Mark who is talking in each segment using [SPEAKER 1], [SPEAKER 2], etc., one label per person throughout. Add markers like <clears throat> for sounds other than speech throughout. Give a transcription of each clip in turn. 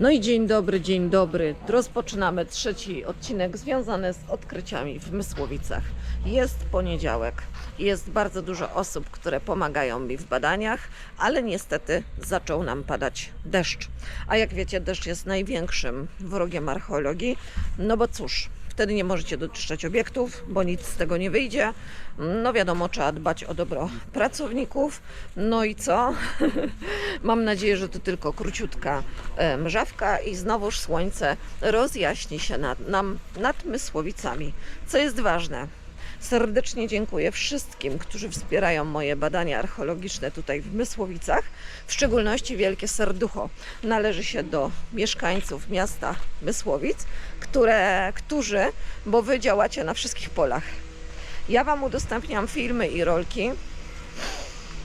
[SPEAKER 1] No i dzień dobry, dzień dobry. Rozpoczynamy trzeci odcinek związany z odkryciami w Mysłowicach. Jest poniedziałek. Jest bardzo dużo osób, które pomagają mi w badaniach, ale niestety zaczął nam padać deszcz. A jak wiecie, deszcz jest największym wrogiem archeologii. No bo cóż, wtedy nie możecie doczyszczać obiektów, bo nic z tego nie wyjdzie. No wiadomo, trzeba dbać o dobro pracowników. No i co? <laughs> Mam nadzieję, że to tylko króciutka e, mrzawka i znowuż słońce rozjaśni się nad, nam nad Mysłowicami, co jest ważne. Serdecznie dziękuję wszystkim, którzy wspierają moje badania archeologiczne tutaj w Mysłowicach. W szczególności wielkie serducho należy się do mieszkańców miasta Mysłowic, które, którzy, bo wy działacie na wszystkich polach. Ja Wam udostępniam filmy i rolki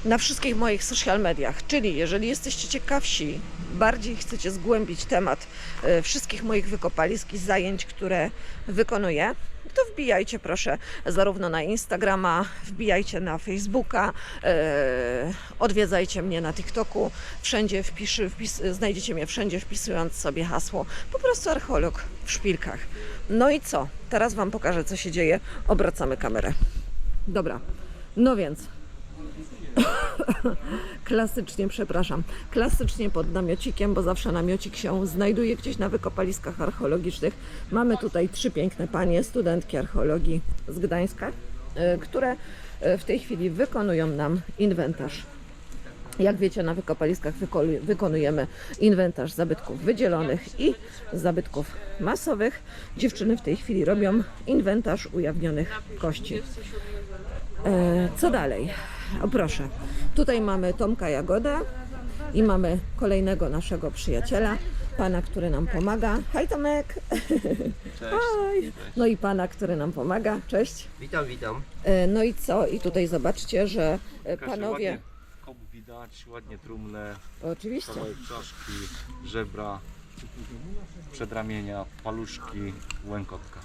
[SPEAKER 1] na wszystkich moich social mediach. Czyli jeżeli jesteście ciekawsi, bardziej chcecie zgłębić temat e, wszystkich moich wykopalisk i zajęć, które wykonuję, to wbijajcie proszę zarówno na Instagrama, wbijajcie na Facebooka, e, odwiedzajcie mnie na TikToku. Wszędzie wpiszy, wpis, znajdziecie mnie wszędzie wpisując sobie hasło po prostu archeolog w szpilkach. No i co? Teraz Wam pokażę, co się dzieje. Obracamy kamerę. Dobra. No więc <laughs> klasycznie, przepraszam, klasycznie pod namiocikiem, bo zawsze namiocik się znajduje gdzieś na wykopaliskach archeologicznych. Mamy tutaj trzy piękne panie, studentki archeologii z Gdańska, e, które e, w tej chwili wykonują nam inwentarz. Jak wiecie, na wykopaliskach wyko- wykonujemy inwentarz zabytków wydzielonych i zabytków masowych. Dziewczyny w tej chwili robią inwentarz ujawnionych kości. E, co dalej? O proszę, tutaj mamy Tomka Jagodę i mamy kolejnego naszego przyjaciela, pana, który nam pomaga. Hej Tomek!
[SPEAKER 2] Cześć.
[SPEAKER 1] No i pana, który nam pomaga. Cześć!
[SPEAKER 2] Witam, witam.
[SPEAKER 1] E, no i co? I tutaj zobaczcie, że e,
[SPEAKER 3] Kasia,
[SPEAKER 1] panowie...
[SPEAKER 3] Ładnie widać, ładnie trumnę,
[SPEAKER 1] Oczywiście.
[SPEAKER 3] kawałek czaszki, żebra, przedramienia, paluszki, łękotka.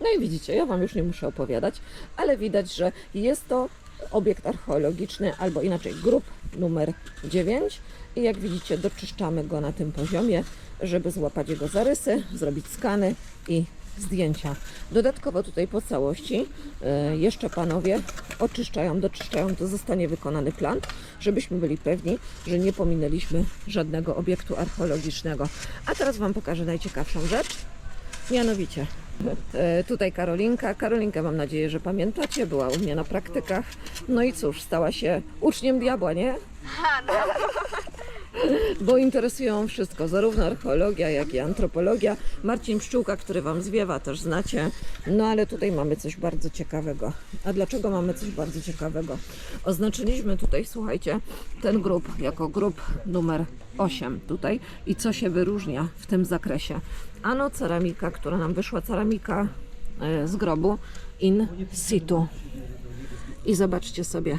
[SPEAKER 1] No i widzicie, ja Wam już nie muszę opowiadać, ale widać, że jest to obiekt archeologiczny, albo inaczej grób numer 9 i jak widzicie doczyszczamy go na tym poziomie, żeby złapać jego zarysy, zrobić skany i zdjęcia. Dodatkowo tutaj po całości e, jeszcze panowie oczyszczają, doczyszczają, to zostanie wykonany plan, żebyśmy byli pewni, że nie pominęliśmy żadnego obiektu archeologicznego. A teraz Wam pokażę najciekawszą rzecz. Mianowicie, e, tutaj Karolinka. Karolinkę mam nadzieję, że pamiętacie, była u mnie na praktykach. No i cóż, stała się uczniem diabła, nie? Bo interesują wszystko, zarówno archeologia, jak i antropologia. Marcin Pszczółka, który Wam zwiewa, też znacie. No ale tutaj mamy coś bardzo ciekawego. A dlaczego mamy coś bardzo ciekawego? Oznaczyliśmy tutaj, słuchajcie, ten grób jako grób numer 8 tutaj. I co się wyróżnia w tym zakresie? Ano ceramika, która nam wyszła, ceramika e, z grobu in situ. I zobaczcie sobie,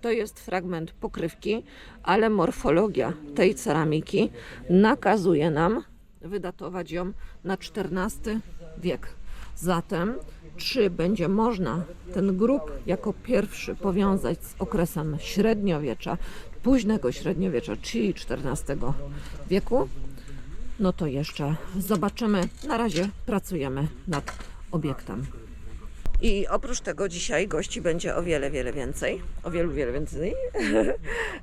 [SPEAKER 1] to jest fragment pokrywki, ale morfologia tej ceramiki nakazuje nam wydatować ją na XIV wiek. Zatem, czy będzie można ten grób jako pierwszy powiązać z okresem średniowiecza, późnego średniowiecza, czyli XIV wieku, no to jeszcze zobaczymy. Na razie pracujemy nad obiektem. I oprócz tego dzisiaj gości będzie o wiele, wiele więcej. O wielu, wiele więcej. <laughs>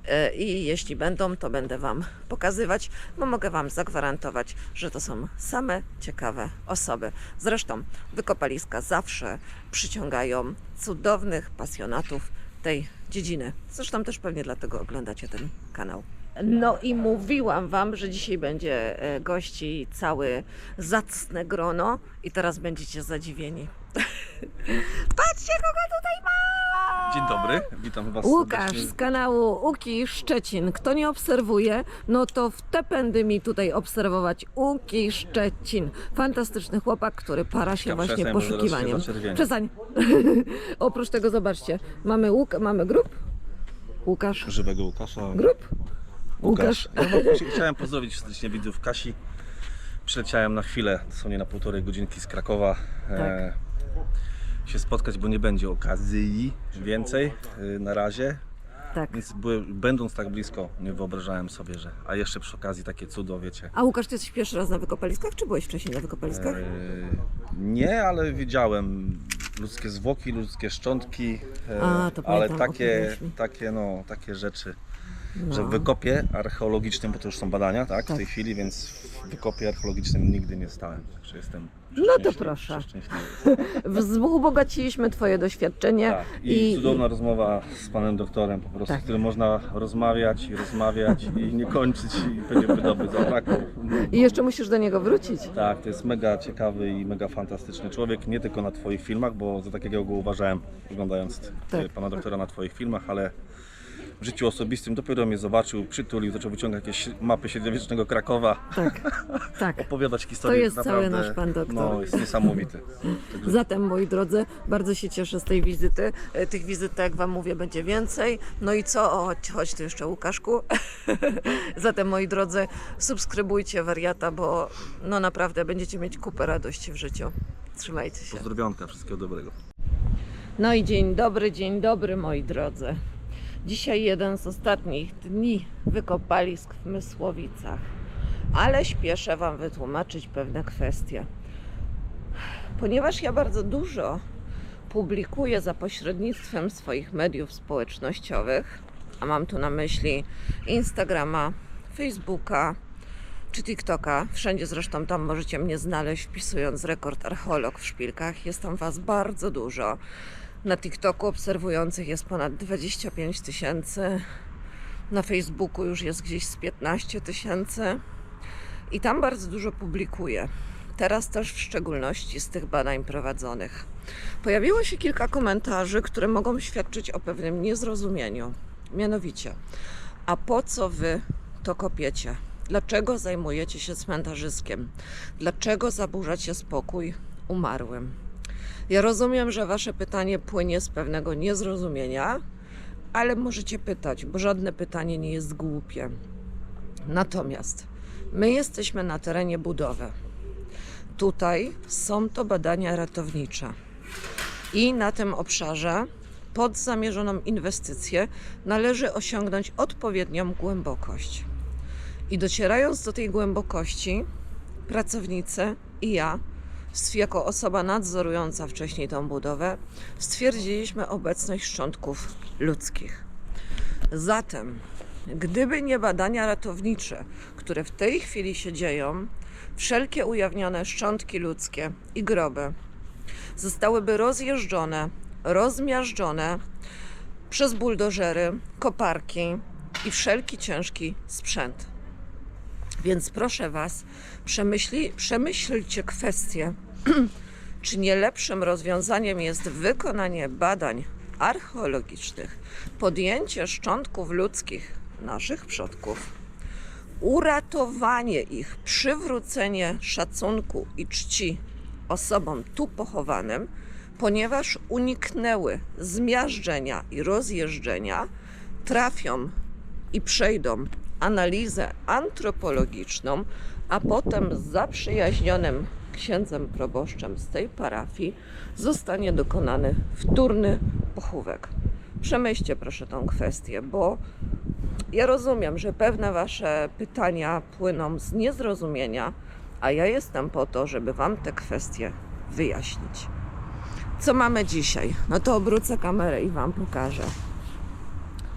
[SPEAKER 1] E, I jeśli będą, to będę Wam pokazywać, bo mogę Wam zagwarantować, że to są same ciekawe osoby. Zresztą wykopaliska zawsze przyciągają cudownych pasjonatów tej dziedziny. Zresztą też pewnie dlatego oglądacie ten kanał. No i mówiłam Wam, że dzisiaj będzie e, gości cały zacne grono i teraz będziecie zadziwieni. <laughs> Patrzcie, kogo tutaj ma!
[SPEAKER 3] Dzień dobry, witam Was
[SPEAKER 1] Łukasz
[SPEAKER 3] serdecznie.
[SPEAKER 1] z kanału Uki Szczecin. Kto nie obserwuje, no to w te pędy mi tutaj obserwować Uki Szczecin. Fantastyczny chłopak, który para się właśnie
[SPEAKER 3] przestań, bo zaraz się
[SPEAKER 1] poszukiwaniem.
[SPEAKER 3] zaczerwienię.
[SPEAKER 1] Przestań. <laughs> Oprócz tego zobaczcie, mamy łuk, mamy grób. Łukasz.
[SPEAKER 3] Żywego Łukasza.
[SPEAKER 1] Grup?
[SPEAKER 3] Łukasz. Ja wam chciałem pozdrowić serdecznie widzów Kasi. Przyleciałem na chwilę, dosłownie na półtorej godzinki z Krakowa. E, się spotkać, bo nie będzie okazji więcej y, na razie.
[SPEAKER 1] Tak.
[SPEAKER 3] Więc będąc tak blisko, nie wyobrażałem sobie, że. A jeszcze przy okazji takie cudo, wiecie.
[SPEAKER 1] A Łukasz, ty jesteś pierwszy raz na wykopaliskach, czy byłeś wcześniej na wykopaliskach?
[SPEAKER 3] E, nie, ale widziałem ludzkie zwłoki, ludzkie szczątki. e,
[SPEAKER 1] A, to
[SPEAKER 3] ale
[SPEAKER 1] pamiętam,
[SPEAKER 3] takie, takie, no, takie rzeczy.
[SPEAKER 1] No.
[SPEAKER 3] Że w wykopie archeologicznym, bo to już są badania, tak,
[SPEAKER 1] Tak.
[SPEAKER 3] w tej chwili, więc w wykopie archeologicznym nigdy nie stałem. Także jestem.
[SPEAKER 1] No to proszę.
[SPEAKER 3] przeszczęśliwy.
[SPEAKER 1] Ubogaciliśmy <laughs> twoje doświadczenie
[SPEAKER 3] Tak. I, cudowna rozmowa z panem doktorem, po prostu,
[SPEAKER 1] Tak.
[SPEAKER 3] z którym można rozmawiać i rozmawiać i nie kończyć i pewnie by doby zabrakło.
[SPEAKER 1] i jeszcze musisz do niego wrócić.
[SPEAKER 3] Tak, to jest mega ciekawy i mega fantastyczny człowiek, nie tylko na Twoich filmach, bo za takiego go uważałem, oglądając
[SPEAKER 1] Tak.
[SPEAKER 3] e, pana doktora na Twoich filmach, ale w życiu osobistym dopiero mnie zobaczył, przytulił, zaczął wyciągać jakieś mapy średniowiecznego Krakowa,
[SPEAKER 1] Tak, tak. <laughs>
[SPEAKER 3] opowiadać historię.
[SPEAKER 1] To jest cały
[SPEAKER 3] naprawdę,
[SPEAKER 1] nasz pan doktor.
[SPEAKER 3] No, jest niesamowity. <laughs>
[SPEAKER 1] Zatem, moi drodzy, bardzo się cieszę z tej wizyty. E, Tych wizyt, jak Wam mówię, będzie więcej. No i co? O, chodź, chodź tu jeszcze, Łukaszku. <laughs> Zatem, moi drodzy, subskrybujcie wariata, bo no naprawdę będziecie mieć kupę radości w życiu. Trzymajcie się.
[SPEAKER 3] Pozdrowionka, wszystkiego dobrego.
[SPEAKER 1] No i dzień dobry, dzień dobry moi drodzy. Dzisiaj jeden z ostatnich dni wykopalisk w Mysłowicach, ale śpieszę Wam wytłumaczyć pewne kwestie. Ponieważ ja bardzo dużo publikuję za pośrednictwem swoich mediów społecznościowych, a mam tu na myśli Instagrama, Facebooka czy TikToka, wszędzie zresztą tam możecie mnie znaleźć wpisując rekord archeolog w szpilkach. Jest tam Was bardzo dużo. Na TikToku obserwujących jest ponad 25 tysięcy. Na Facebooku już jest gdzieś z 15 tysięcy. I tam bardzo dużo publikuję. Teraz też w szczególności z tych badań prowadzonych. Pojawiło się kilka komentarzy, które mogą świadczyć o pewnym niezrozumieniu. Mianowicie, a po co wy to kopiecie? Dlaczego zajmujecie się cmentarzyskiem? Dlaczego zaburzacie spokój umarłym? Ja rozumiem, że wasze pytanie płynie z pewnego niezrozumienia, ale możecie pytać, bo żadne pytanie nie jest głupie. Natomiast my jesteśmy na terenie budowy. Tutaj są to badania ratownicze. I na tym obszarze pod zamierzoną inwestycję należy osiągnąć odpowiednią głębokość. I docierając do tej głębokości, pracownicy i ja, jako osoba nadzorująca wcześniej tą budowę, stwierdziliśmy obecność szczątków ludzkich. Zatem, gdyby nie badania ratownicze, które w tej chwili się dzieją, wszelkie ujawnione szczątki ludzkie i groby zostałyby rozjeżdżone, rozmiażdżone przez buldożery, koparki i wszelki ciężki sprzęt. Więc proszę Was, przemyśli, przemyślcie kwestię, <clears throat> czy nie lepszym rozwiązaniem jest wykonanie badań archeologicznych, podjęcie szczątków ludzkich naszych przodków, uratowanie ich, przywrócenie szacunku i czci osobom tu pochowanym, ponieważ uniknęły zmiażdżenia i rozjeżdżenia, trafią i przejdą analizę antropologiczną, a potem z zaprzyjaźnionym księdzem proboszczem z tej parafii zostanie dokonany wtórny pochówek. Przemyślcie proszę tą kwestię, bo ja rozumiem, że pewne Wasze pytania płyną z niezrozumienia, a ja jestem po to, żeby Wam te kwestie wyjaśnić. Co mamy dzisiaj? No to obrócę kamerę i Wam pokażę.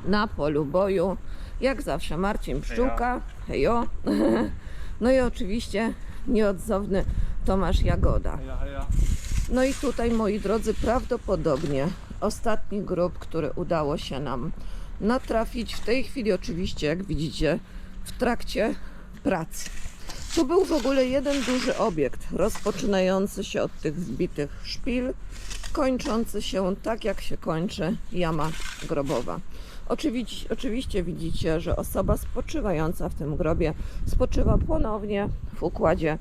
[SPEAKER 1] Na polu boju, jak zawsze, Marcin Pszczółka, hejo. <laughs> No i oczywiście nieodzowny Tomasz Jagoda. No i tutaj, moi drodzy, prawdopodobnie ostatni grób, który udało się nam natrafić. W tej chwili, oczywiście, jak widzicie, w trakcie prac. Tu był w ogóle jeden duży obiekt, rozpoczynający się od tych zbitych szpil, kończący się tak, jak się kończy jama grobowa. Oczywiście, oczywiście widzicie, że osoba spoczywająca w tym grobie spoczywa ponownie w układzie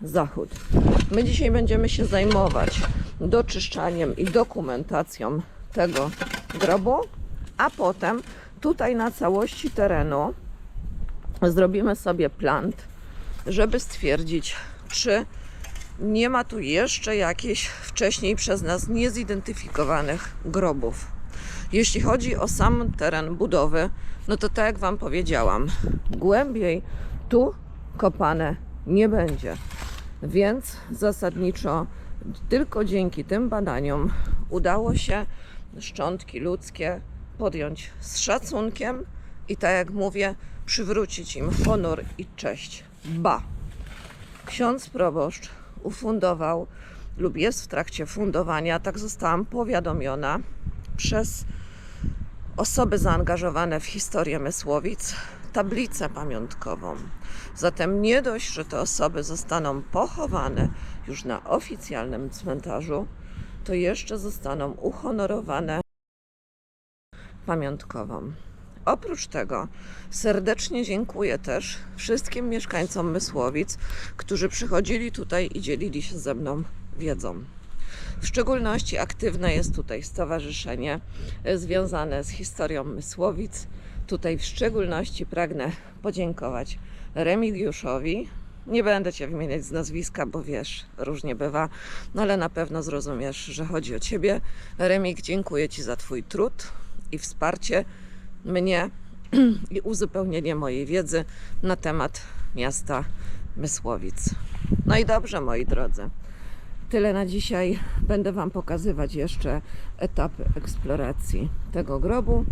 [SPEAKER 1] wschód-zachód. My dzisiaj będziemy się zajmować doczyszczaniem i dokumentacją tego grobu, a potem tutaj na całości terenu zrobimy sobie plant, żeby stwierdzić, czy nie ma tu jeszcze jakichś wcześniej przez nas niezidentyfikowanych grobów. Jeśli chodzi o sam teren budowy, no to tak jak Wam powiedziałam, głębiej tu kopane nie będzie. Więc zasadniczo tylko dzięki tym badaniom udało się szczątki ludzkie podjąć z szacunkiem i tak jak mówię, przywrócić im honor i cześć. Ba! Ksiądz proboszcz ufundował lub jest w trakcie fundowania, tak zostałam powiadomiona przez osoby zaangażowane w historię Mysłowic, tablicę pamiątkową. Zatem nie dość, że te osoby zostaną pochowane już na oficjalnym cmentarzu, to jeszcze zostaną uhonorowane pamiątkową. Oprócz tego serdecznie dziękuję też wszystkim mieszkańcom Mysłowic, którzy przychodzili tutaj i dzielili się ze mną wiedzą. W szczególności aktywne jest tutaj stowarzyszenie e, związane z historią Mysłowic. Tutaj w szczególności pragnę podziękować Remigiuszowi. Nie będę Cię wymieniać z nazwiska, bo wiesz, różnie bywa, no ale na pewno zrozumiesz, że chodzi o Ciebie. Remig, dziękuję Ci za Twój trud i wsparcie mnie <clears throat> i uzupełnienie mojej wiedzy na temat miasta Mysłowic. No i dobrze, moi drodzy. Tyle na dzisiaj. Będę Wam pokazywać jeszcze etapy eksploracji tego grobu.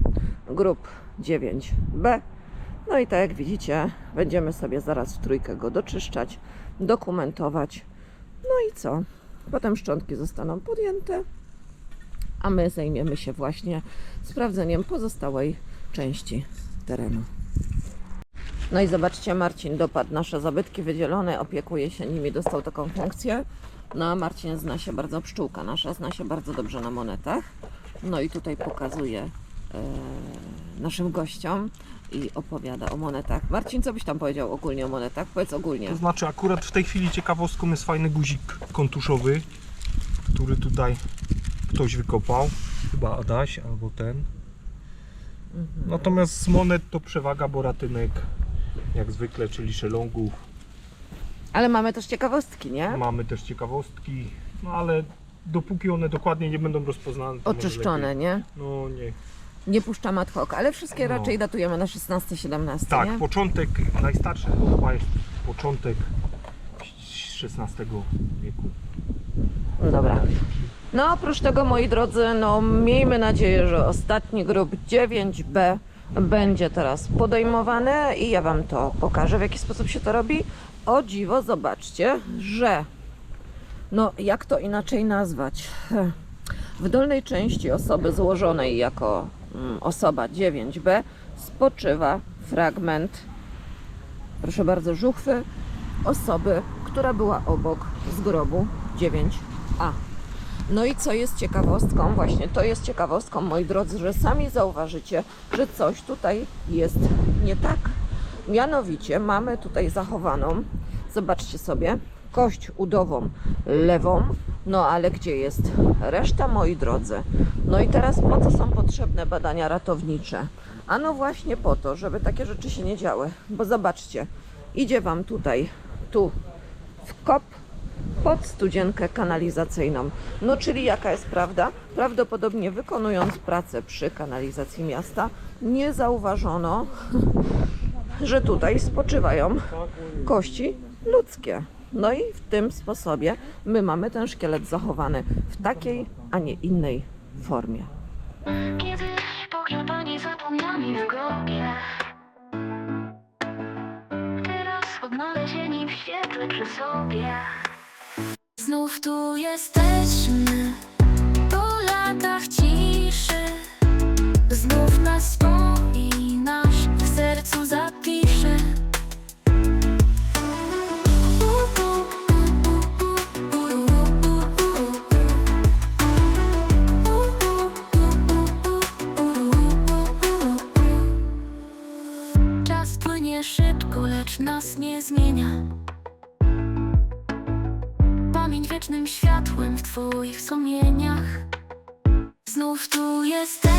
[SPEAKER 1] Grób 9B. No i tak jak widzicie, będziemy sobie zaraz w trójkę go doczyszczać, dokumentować. No i co? Potem szczątki zostaną podjęte, a my zajmiemy się właśnie sprawdzeniem pozostałej części terenu. No i zobaczcie, Marcin dopadł nasze zabytki wydzielone, opiekuje się nimi, dostał taką funkcję. No a Marcin zna się bardzo, pszczółka nasza zna się bardzo dobrze na monetach. No i tutaj pokazuje naszym gościom i opowiada o monetach. Marcin, co byś tam powiedział ogólnie o monetach? Powiedz ogólnie.
[SPEAKER 4] To znaczy akurat w tej chwili ciekawostką jest fajny guzik kontuszowy, który tutaj ktoś wykopał. Chyba Adaś albo ten. Natomiast z monet to przewaga boratynek, jak zwykle, czyli szelongów.
[SPEAKER 1] Ale mamy też ciekawostki, nie?
[SPEAKER 4] Mamy też ciekawostki, no ale dopóki one dokładnie nie będą rozpoznane,
[SPEAKER 1] Oczyszczone, nie?
[SPEAKER 4] No nie.
[SPEAKER 1] Nie puszczamy ad hoc, ale wszystkie
[SPEAKER 4] No.
[SPEAKER 1] raczej datujemy na 16-17,
[SPEAKER 4] Tak,
[SPEAKER 1] nie?
[SPEAKER 4] początek, najstarszy to chyba jest początek XVI wieku.
[SPEAKER 1] Dobra. No oprócz tego, moi drodzy, no miejmy nadzieję, że ostatni grób 9B będzie teraz podejmowany i ja Wam to pokażę, w jaki sposób się to robi. O dziwo, zobaczcie, że no jak to inaczej nazwać? W dolnej części osoby złożonej jako osoba 9B spoczywa fragment, proszę bardzo, żuchwy osoby, która była obok z grobu 9A. No i co jest ciekawostką, właśnie to jest ciekawostką, moi drodzy, że sami zauważycie, że coś tutaj jest nie tak. Mianowicie mamy tutaj zachowaną, zobaczcie sobie, kość udową lewą, no ale gdzie jest reszta, moi drodzy? No i teraz po co są potrzebne badania ratownicze? Ano właśnie po to, żeby takie rzeczy się nie działy, bo zobaczcie, idzie Wam tutaj, tu w kop pod studzienkę kanalizacyjną. No czyli jaka jest prawda? Prawdopodobnie wykonując pracę przy kanalizacji miasta, nie zauważono, <laughs> że tutaj spoczywają kości ludzkie. No i w tym sposobie my mamy ten szkielet zachowany w takiej, a nie innej formie.
[SPEAKER 5] Teraz przy sobie. Znów tu jesteśmy Po latach ciszy. Znów nas wspominasz nas nie zmienia. Pamięć wiecznym światłem w Twoich wspomnieniach. Znów tu jesteśmy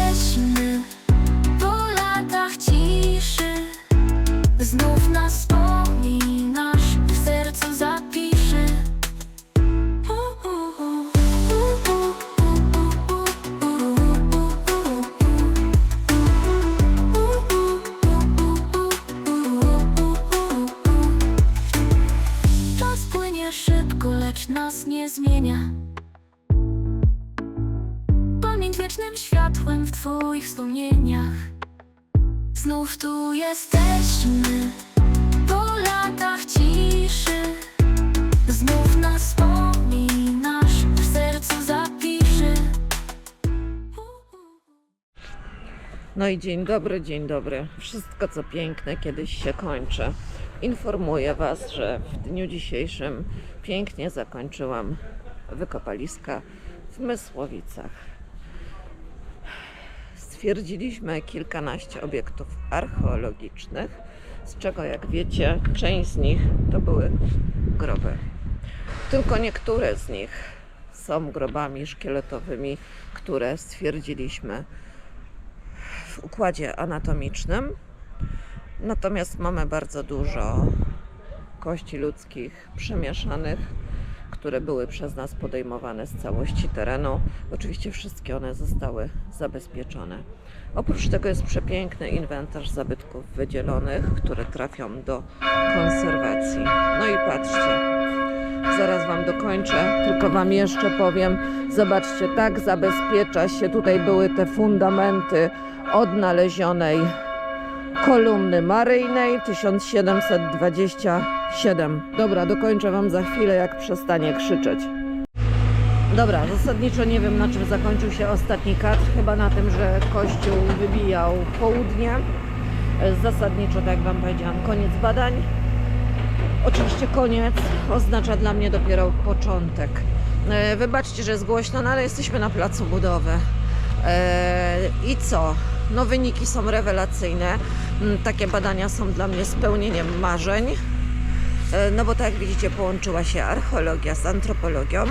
[SPEAKER 1] No i dzień dobry, dzień dobry. Wszystko co piękne kiedyś się kończy. Informuję Was, że w dniu dzisiejszym pięknie zakończyłam wykopaliska w Mysłowicach. Stwierdziliśmy kilkanaście obiektów archeologicznych, z czego jak wiecie, część z nich to były groby. Tylko niektóre z nich są grobami szkieletowymi, które stwierdziliśmy w układzie anatomicznym. Natomiast mamy bardzo dużo kości ludzkich przemieszanych, które były przez nas podejmowane z całości terenu. Oczywiście wszystkie one zostały zabezpieczone. Oprócz tego jest przepiękny inwentarz zabytków wydzielonych, które trafią do konserwacji. No i patrzcie, Zaraz Wam dokończę, tylko Wam jeszcze powiem. Zobaczcie, tak zabezpiecza się. Tutaj były te fundamenty odnalezionej kolumny maryjnej 1727. Dobra, dokończę Wam za chwilę, jak przestanie krzyczeć. Dobra, zasadniczo nie wiem na czym zakończył się ostatni kadr. Chyba na tym, że kościół wybijał południe. Zasadniczo, tak jak Wam powiedziałam, koniec badań. Oczywiście koniec oznacza dla mnie dopiero początek. E, Wybaczcie, że jest głośno, no ale jesteśmy na placu budowy. E, I co? No wyniki są rewelacyjne. Mm, Takie badania są dla mnie spełnieniem marzeń. E, No bo tak jak widzicie, połączyła się archeologia z antropologią.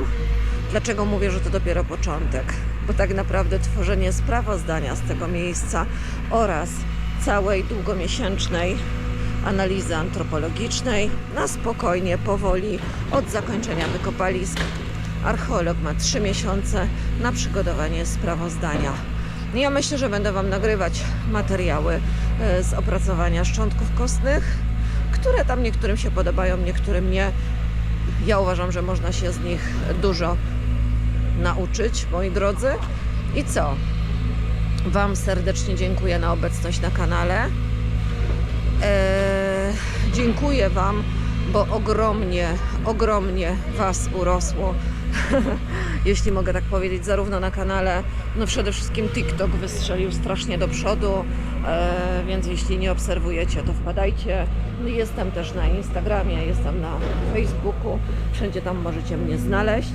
[SPEAKER 1] Dlaczego mówię, że to dopiero początek? Bo tak naprawdę tworzenie sprawozdania z tego miejsca oraz całej długomiesięcznej analizy antropologicznej na spokojnie, powoli od zakończenia wykopalisk. Archeolog ma 3 miesiące na przygotowanie sprawozdania. Ja myślę, że będę Wam nagrywać materiały e, z opracowania szczątków kostnych, które tam niektórym się podobają, niektórym nie. Ja uważam, że można się z nich dużo nauczyć, moi drodzy. I co? Wam serdecznie dziękuję na obecność na kanale. Eee, dziękuję Wam, bo ogromnie, ogromnie Was urosło. <laughs> Jeśli mogę tak powiedzieć, zarówno na kanale, no przede wszystkim TikTok wystrzelił strasznie do przodu, eee, więc jeśli nie obserwujecie, to wpadajcie. Jestem też na Instagramie, jestem na Facebooku, wszędzie tam możecie mnie znaleźć.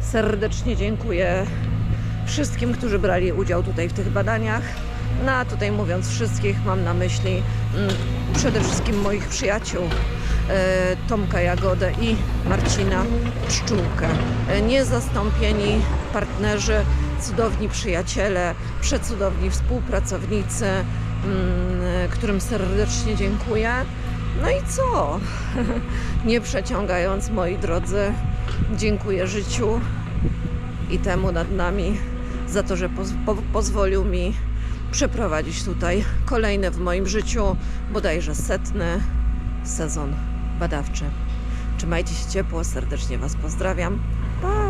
[SPEAKER 1] Serdecznie dziękuję wszystkim, którzy brali udział tutaj w tych badaniach. No a tutaj mówiąc wszystkich, mam na myśli mm, przede wszystkim moich przyjaciół e, Tomka Jagodę i Marcina Pszczółkę. E, Niezastąpieni partnerzy, cudowni przyjaciele, przecudowni współpracownicy, mm, którym serdecznie dziękuję. No i co? <laughs> Nie przeciągając, moi drodzy, dziękuję życiu i temu nad nami za to, że poz po pozwolił mi przeprowadzić tutaj kolejny w moim życiu, bodajże setny sezon badawczy. Trzymajcie się ciepło, serdecznie Was pozdrawiam. Pa!